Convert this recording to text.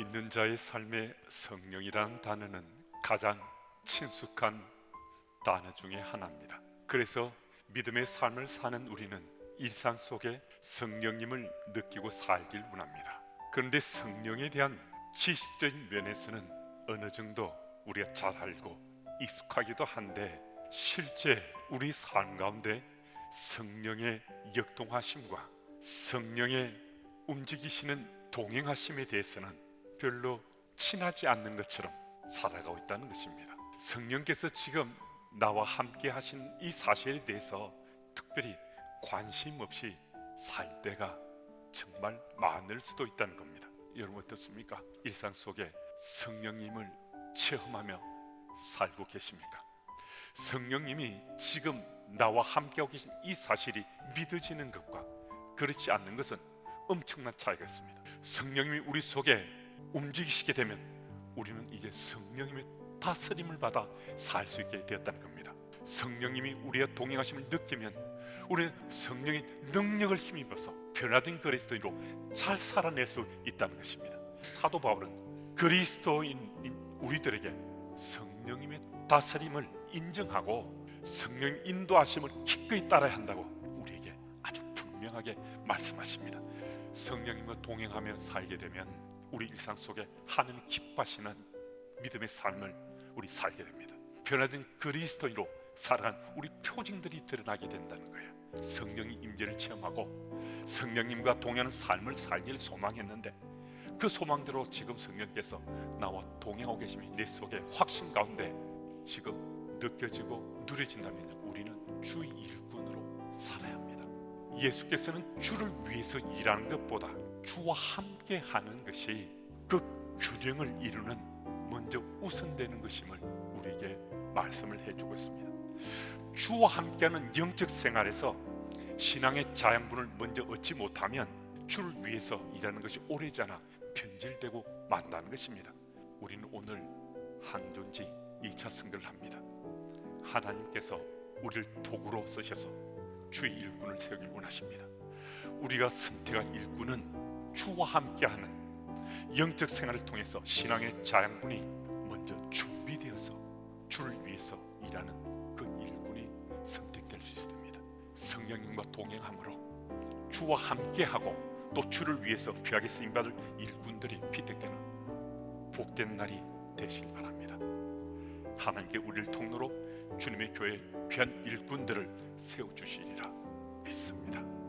믿는 자의 삶에 성령이라는 단어는 가장 친숙한 단어 중에 하나입니다. 그래서 믿음의 삶을 사는 우리는 일상 속에 성령님을 느끼고 살길 원합니다. 그런데 성령에 대한 지식적인 면에서는 어느 정도 우리가 잘 알고 익숙하기도 한데 실제 우리 삶 가운데 성령의 역동하심과 성령의 움직이시는 동행하심에 대해서는 별로 친하지 않는 것처럼 살아가고 있다는 것입니다. 성령께서 지금 나와 함께 하신 이 사실에 대해서 특별히 관심 없이 살 때가 정말 많을 수도 있다는 겁니다. 여러분 어떻습니까? 일상 속에 성령님을 체험하며 살고 계십니까? 성령님이 지금 나와 함께하고 계신 이 사실이 믿어지는 것과 그렇지 않는 것은 엄청난 차이가 있습니다. 성령님이 우리 속에 움직이시게 되면 우리는 이제 성령님의 다스림을 받아 살 수 있게 되었다는 겁니다. 성령님이 우리의 동행하심을 느끼면 우리는 성령의 능력을 힘입어서 변화된 그리스도인으로 잘 살아낼 수 있다는 것입니다. 사도 바울은 그리스도인 우리들에게 성령님의 다스림을 인정하고 성령 인도하심을 기꺼이 따라야 한다고 우리에게 아주 분명하게 말씀하십니다. 성령님과 동행하며 살게 되면 우리 일상 속에 하나님 기뻐하시는 믿음의 삶을 우리 살게 됩니다. 변화된 그리스도인으로 살아간 우리 표징들이 드러나게 된다는 거예요. 성령의 임재를 체험하고 성령님과 동행하는 삶을 살기를 소망했는데 그 소망대로 지금 성령께서 나와 동행하고 계심이 내 속에 확신 가운데 지금 느껴지고 누려진다면 우리는 주의 일꾼으로 살아야 합니다. 예수께서는 주를 위해서 일하는 것보다 주와 함께 하는 것이 그 균형을 이루는 먼저 우선되는 것임을 우리에게 말씀을 해주고 있습니다. 주와 함께하는 영적 생활에서 신앙의 자양분을 먼저 얻지 못하면 주를 위해서 일하는 것이 오래지 않아 변질되고 만다는 것입니다. 우리는 오늘 한존지 2차 승들을 합니다. 하나님께서 우리를 도구로 쓰셔서 주의 일꾼을 세우길 원하십니다. 우리가 선택한 일꾼은 주와 함께하는 영적 생활을 통해서 신앙의 자양분이 먼저 준비되어서 주를 위해서 일하는 그 일꾼이 선택될 수 있습니다. 성령님과 동행함으로 주와 함께하고 또 주를 위해서 귀하게 쓰임 받을 일꾼들이 피택되는 복된 날이 되실 바랍니다. 하나님께 우리를 통로로 주님의 교회 귀한 일꾼들을 세워 주시리라 믿습니다.